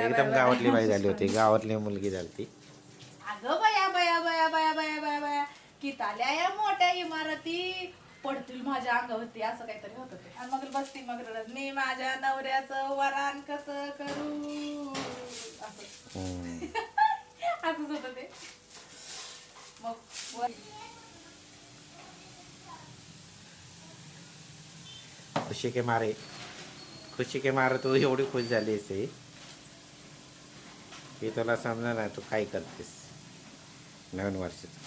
एकदम गावातली बाई झाली होती गावातली मुलगी झाली ती अगं बया बया बया बया बया बया बया किताल्या या मोठ्या इमारती पडतील माझ्या अंगावरती असं काहीतरी होत ते आणि मग बसती मग रडत मी माझ्या नवऱ्याचं वरान कसं करू असं. असंच होत ते मग वर- खुशी के मारे खुशी के मारे तू एवढी खुश झाली असे की तुला समजा ना तू काय करतेस? नवीन वर्षाचं.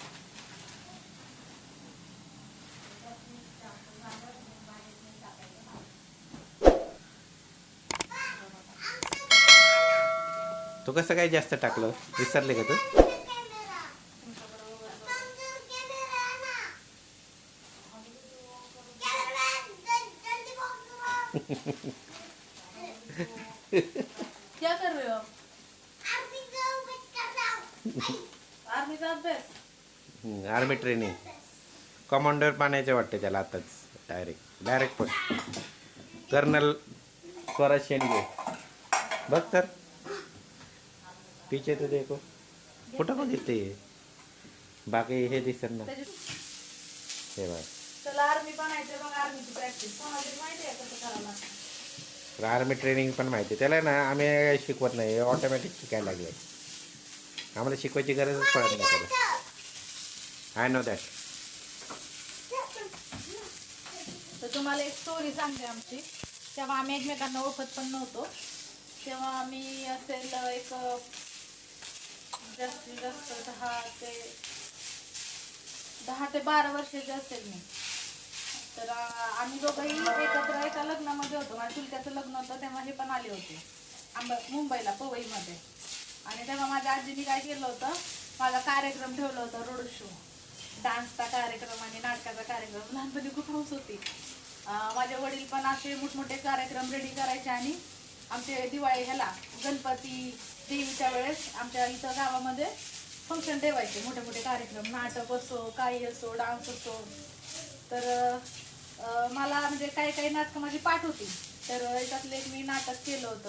तू कसं काय जास्त टाकलं? विसरले का तू? क्या कर रहे हो आर्मीचा अभ्यास? आर्मी ट्रेनिंग कमांडर पाण्याचे वाटते त्याला आताच डायरेक्ट डायरेक्ट पण कर्नल स्वराज शेंडगे. बघ तर. पिचे तर देखो. कुठं पण दिसते बाकी हे दिसत ना हे बघ. त्याला आर्मी बनायचं मग आर्मीची प्रॅक्टिस कोणाला माहिती आहे कसं करावं लागतं? आर्मी ट्रेनिंग पण माहिती त्याला ना आम्ही शिकवत नाही. ऑटोमॅटिक शिकायला लागले. आम्हाला शिकवायची गरजच पडत नाही त्याला. आय नो दॅट तर तुम्हाला एक स्टोरी सांगते आमची. तेव्हा आम्ही एकमेकांना ओळखत पण नव्हतो. तेव्हा आम्ही असेल एक जास्तीत जास्त दहा ते दहा ते बारा वर्षाचे असेल मी. तर आम्ही दोघंही एकत्र एका लग्नामध्ये होतो. माझ्या चुलत्याचं लग्न होतं तेव्हा हे पण आले होते. आंबा मुंबईला पवईमध्ये. आणि तेव्हा माझ्या आजीने काय केलं होतं माझा कार्यक्रम ठेवला होता रोड शो. डान्सचा कार्यक्रम आणि नाटकाचा कार्यक्रम. लहानपणी खूप हौस होती. माझे वडील पण असे मोठमोठे कार्यक्रम रेडी करायचे आणि आमचे दिवाळी ह्याला गणपती देवीच्या वेळेस आमच्या इथं गावामध्ये फंक्शन ठेवायचे. मोठे मोठे कार्यक्रम. नाटक असो काही असो डान्स असो. तर मला म्हणजे काही काही नाटकं माझी पाठ होती. तर याच्यातलं एक मी नाटक केलं होतं.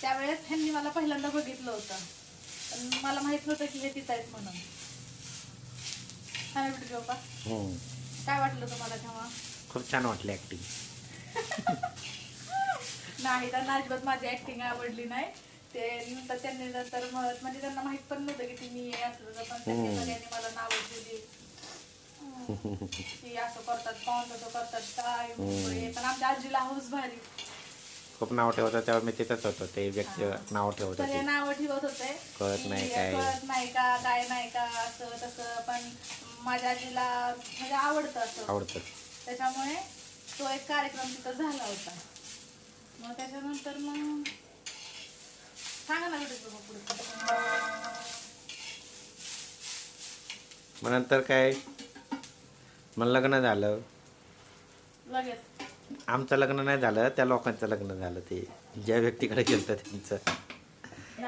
त्यावेळेस ह्यांनी मला पहिल्यांदा बघितलं होतं. पण मला माहीत नव्हतं की हे तिथं आहेत म्हणून. हा. काय वाटलं तुम्हाला तेव्हा? खूप छान वाटली ऍक्टिंग नाही त्यांना अजिबात माझी ऍक्टिंग आवडली नाही. ते नंतर त्यांनी नंतर म्हणजे त्यांना माहीत पण नव्हतं की ती मी असं पण त्यांनी. सगळ्यांनी मला नाव दिली. की असं करतात कोण तसं करतात काय मुंबई. पण आमच्या आजीला हाऊस भारी. खूप नाव ठेवतं तेव्हा मी तिथंच होतो ते व्यक्ती नाव ठेवत सगळे होते नाव ठेवत होते. कळत की नाही काय. कळत नाही का काय नाही का असं तसं पण माझ्या आजीला म्हणजे आवडतं असं. आवडतं. त्याच्यामुळे तो एक कार्यक्रम तिथं झाला होता. मग त्याच्यानंतर मग सांगा ना कुठे पुढे. मग नंतर काय? मग लग्न झालं. लगेच. आमचं लग्न नाही झालं त्या लोकांचं लग्न झालं ते. ज्या व्यक्तीकडे गेलं त्यांचं.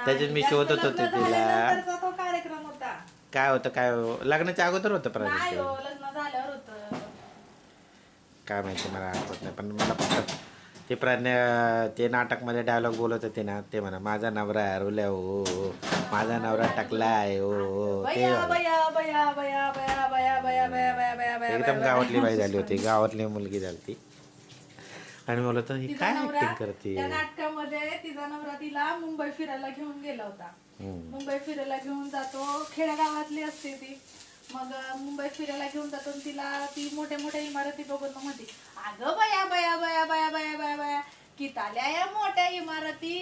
त्याच्यात मी शोधत होते लग्न तिला. झाल्यानंतरचा तो कार्यक्रम होता. काय होतं काय हो- लग्नाच्या अगोदर होतं नाही प्राजक्त हो लग्न झाल्यावर होतं. काय माहिती मला आठवत नाही पण मला फक्त ते प्रज्ञ ते नाटकमध्ये डायलॉग बोलत होते ना ते म्हणा माझा नवरा हरवल्या हो माझा नवरा टाकला आहे हो ते एकदम गावातली बाई झाली होती गावातली मुलगी झाली ती आणि मला तर ही काय ऍक्टिंग करते नाटकामध्ये तिचा नवरा तिला मुंबई फिरायला घेऊन गेला होता मुंबई फिरायला घेऊन जातो खेडेगावातली असते ती मग मुंबई फिरायला घेऊन जातो तिला ती मोठ्या मोठ्या इमारती बघून मग म्हणते अगं बया बया बया बया बया बया बया किताल्या या मोठ्या इमारती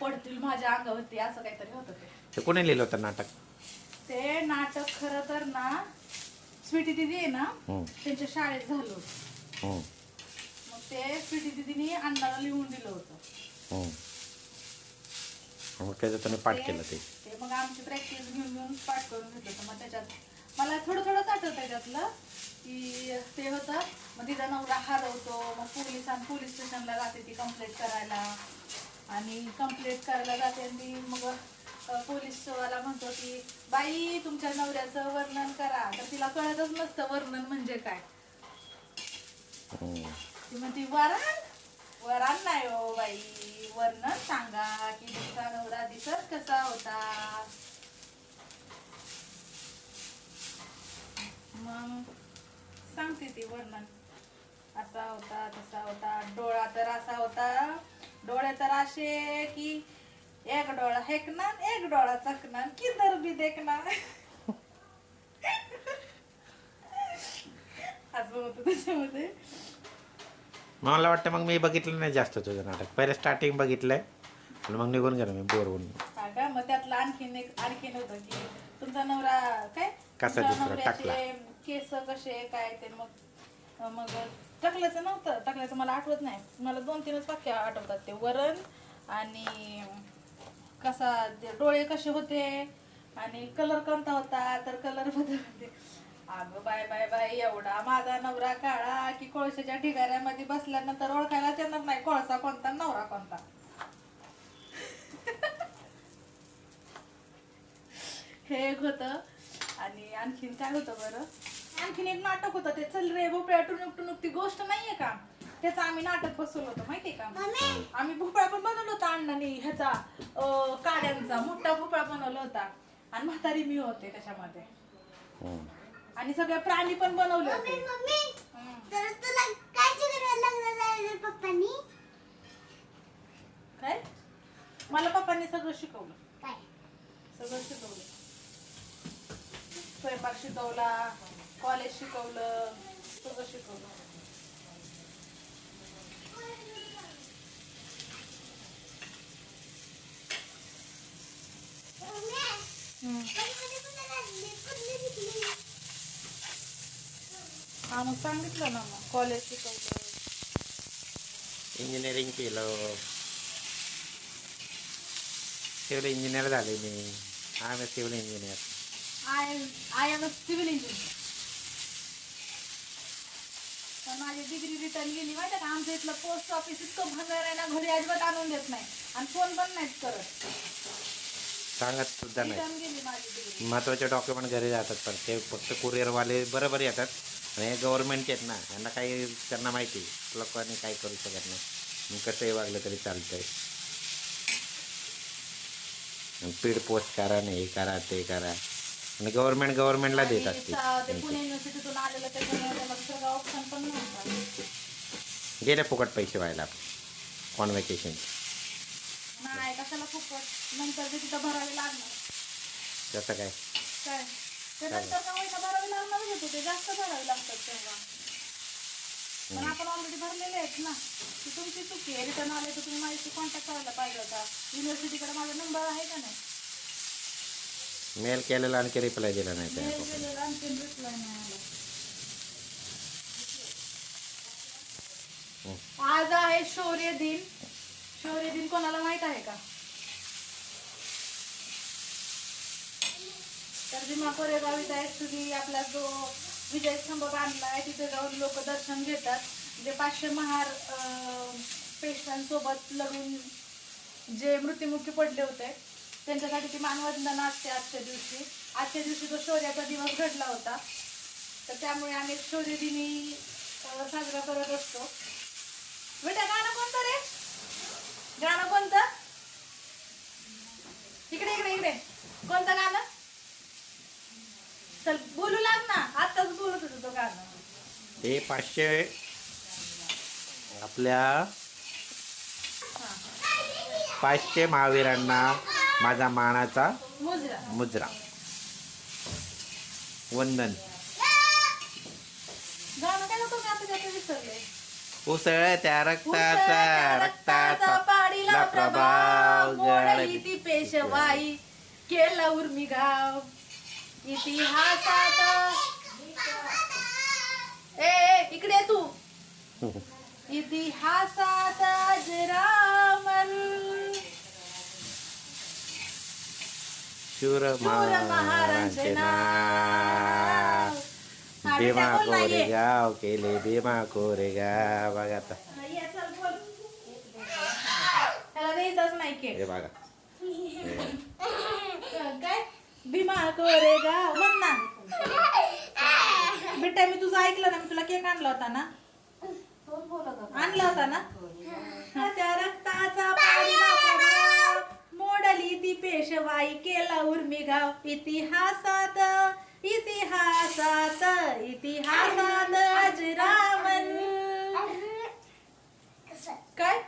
पडतील माझ्या अंगावरती असं काहीतरी होतं ते ते कोणी लिहिलं होतं नाटक ते नाटक खरं तर ना स्वीटी दिदी आहे ना हम्म. त्यांच्या शाळेत झालं होतं हम्म. मग ते स्वीटी दिदीने अण्णाला लिहून दिलं होतं हम्म. मग त्याचं तुम्ही पाठ केलं ते ते मग आमची प्रॅक्टिस घेऊन घेऊन पाठ करून घेतलं होतं मग त्याच्यात मला थोडं थोडंच आठवत आहे त्यातलं की ते होतं मग तिचा नवरा हरवतो मग पोलीस पोलीस स्टेशनला जाते ती कंप्लेंट करायला. आणि कंप्लेंट करायला जाते आणि ती मग पोलीसवाला म्हणतो की बाई तुमच्या नवऱ्याचं वर्णन करा. तर तिला कळतच नसतं वर्णन म्हणजे काय. ती म्हणते वरण वरण नाही हो बाई. वर्णन सांगा की तुमचा नवरा दिसत कसा होता? मग सांगते ती वर्णन. असा होता तसा होता डोळा तर असा होता. डोळे तर असे की एक डोळा हेकणार एक डोळा चकणार किधर बी देखणार. असं होतं त्याच्यामध्ये. मला वाटतं मग मी बघितलं नाही जास्त तुझं नाटक. पहिले स्टार्टिंग बघितलंय आणि मग निघून गेलो मी बोर होऊन हा का मग त्यातलं आणखीन एक आणखीन होतं की तुमचा नवरा काय? कसा तुमच्या दिसला? नवऱ्याचे टाकला. केस कसे काय ते मग मग टाकल्याचं नव्हतं टाकल्याचं मला आठवत नाही. मला दोन तीनच वाक्य आठवतात ते. वरण आणि कसा ते डोळे कसे होते आणि कलर कोणता होता तर कलर बदल होते. अगं बाय बाय बाय एवढा माझा नवरा काळा की कोळशाच्या ढिगाऱ्यामध्ये बसल्यानंतर ओळखायलाच येणार नाही कोळसा कोणता नवरा कोणता. हे एक होतं. आणि आणखीन काय होतं बरं? आणखीन एक नाटक होतं ते. चल रे भोपळ्या टुनुक टुनुक ती गोष्ट नाहीये का? त्याचं आम्ही नाटक बसवलं होतं माहितीये का? आम्ही भोपळा पण बनवला होता अण्णाने ह्याचा काड्यांचा. मोठा भोपळा बनवला होता. आणि म्हातारी मी होते त्याच्यामध्ये. आणि सगळे प्राणी पण बनवले होते. मम्मी हम्म. तर तुला काय शिकवायला लागलं जायचं पप्पानी? काय? मला पप्पांनी सगळं शिकवलं. काय? सगळं शिकवलं. स्वयंपाक शिकवला. कॉलेज शिकवलं सगळं शिकवलं. हा मग सांगितलं ना मग कॉलेज शिकवलं. इंजिनिअरिंग केलं. सिव्हिल इंजिनियर झाले मी. I am civil engineer I I am civil engineer पण माझी डिग्री रिटर्न गेली माहिती का? आमच्या इथलं पोस्ट ऑफिस इतकं भंगार आहे ना घरी अजिबात आणून देत नाही. आणि फोन पण नाहीत करत. सांगत सुद्धा नाही. रिटर्न गेली माझी डिग्री महत्त्वाचे डॉक्युमेंट घरी जातात पण ते फक्त कुरिअरवाले बरोबर येतात. आणि हे गव्हर्नमेंटचे आहेत ना यांना काही त्यांना माहिती लोकांनी काही करू शकत नाही. मग कसंही वागलं तरी चालतंय. आणि स्पीड पोस्ट करा नाही हे करा ते करा. आणि गव्हर्नमेंट गव्हर्नमेंटला देत असते युनिव्हर्सिटीतून आलेलं त्याच्यामुळे त्याला दुसरं ऑप्शन पण नव्हता. फुकट पैसे व्हायला. कॉन्व्हेकेशन नाही कशाला खूप नंतर ते तिथं भरावे लागणार. कसं काय? काय? ते नंतर का होईना भरावे लागणारच होते ते? जास्त भरावे लागतात तेव्हा. पण आपण ऑलरेडी भरलेले आहेत ना. ती तुमची चुकी आहे. रिटर्न आले तर तुम्ही माझ्याशी कॉन्टॅक्ट करायला पाहिजे होता. युनिव्हर्सिटीकडे माझा नंबर आहे का नाही? मेल केलेला आणखी रिप्लाय दिला नाही त्या आज आहे शौर्य दिन. शौर्य दिन कोणाला माहीत आहे का? तर भीमा कोरेगाव इथं ऍक्च्युली आपला जो विजय स्तंभ बांधला आहे तिथे जाऊन लोक दर्शन घेतात. जे पाचशे महार पेशंटसोबत लढून जे मृत्युमुखी पडले होते त्यांच्यासाठी ती मानवंदना असते आजच्या दिवशी. आजच्या दिवशी तो शौर्याचा दिवस घडला होता. तर त्यामुळे आम्ही शौर्य दिनी साजरा करत असतो. बेटा गाणं कोणतं रे? गाणं कोणतं? इकडे इकडे इकडे. कोणतं गाणं? चल बोलू लाग ना. आताच बोलत होतो तो गाणं. हे पाचशे आपल्या पाचशे महावीरांना माझा मानाचा मुजरा. मुजरा. वंदन. गाणं काय नको मी आता त्याचं विसरले? उसळ त्या रक्ताचा रक्ताचा पाडीला प्रभाव ती पेशवाई. केला उर्मी गाव इतिहासात ए इकडे तू. इतिहासात अजरामर शूर महाराजांचे नाव. भीमा. कोरेगाव केले भीमा कोरेगाव. बघा आता. हे बघा. काय? भीमा कोरेगाव म्हण ना बेटा मी तुझं ऐकलं ना मी तुला केक आणला होता ना? आणला होता ना? आई केला उर्मी गाव इतिहासात इतिहासात इतिहासात अजरामर काय?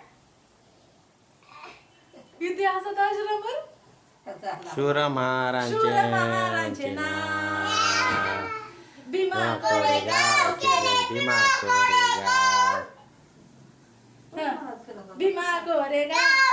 इतिहासात अजरामर शूर महाराजांचे नाव. भीमा कोरेगाव केले. भीमा कोरेगाव. भीमा कोरेगाव.